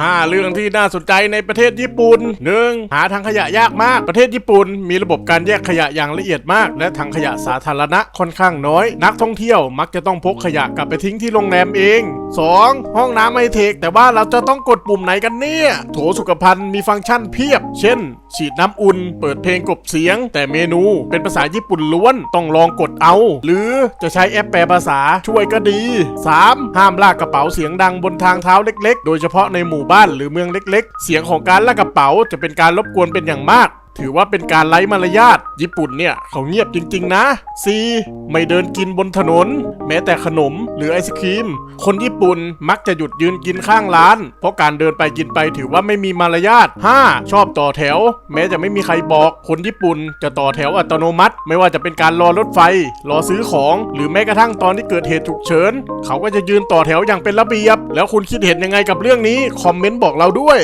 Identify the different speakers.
Speaker 1: 5 เรื่องที่น่าสนใจในประเทศญี่ปุ่น 1. หาทางขยะยากมาก ประเทศญี่ปุ่น มีระบบการแยกขยะอย่างละเอียดมาก และถังขยะสาธารณะค่อนข้างน้อย นักท่องเที่ยวมักจะต้องพกขยะกลับไปทิ้งที่โรงแรมเอง 2. ห้องน้ำไฮเทค แต่ว่าเราจะต้องกดปุ่มไหนกันเนี่ย โถสุขภัณฑ์มีฟังก์ชันเพียบ เช่น ฉีดน้ำอุ่น เปิดเพลงกบเสียง แต่เมนูเป็นภาษาญี่ปุ่นล้วนต้องลองกดเอา หรือจะใช้แอปแปลภาษาช่วยก็ดี 3. ห้ามลากกระเป๋าเสียงดังบนทางเท้าเล็ก ๆ โดยเฉพาะในหมู่มู่บ้านหรือเมืองเล็ก ๆ เสียงของการลากกระเป๋าจะเป็นการรบกวนเป็นอย่างมาก ถือว่าเป็นการไร้มารยาทญี่ปุ่นเนี่ยเขาเงียบจริง ๆ นะ 4. ไม่เดินกินบนถนน แม้แต่ขนมหรือไอศครีม คนญี่ปุ่นมักจะหยุดยืนกินข้างร้าน เพราะการเดินไปกินไปถือว่าไม่มีมารยาท 5. ชอบต่อแถว แม้จะไม่มีใครบอก คนญี่ปุ่นจะต่อแถวอัตโนมัติ ไม่ว่าจะเป็นการรอรถไฟ รอซื้อของ หรือแม้กระทั่งตอนที่เกิดเหตุฉุกเฉินเขาก็จะยืนต่อแถวอย่างเป็นระเบียบ แล้วคุณคิดเห็นยังไงกับเรื่องนี้คอมเมนต์บอกเราด้วย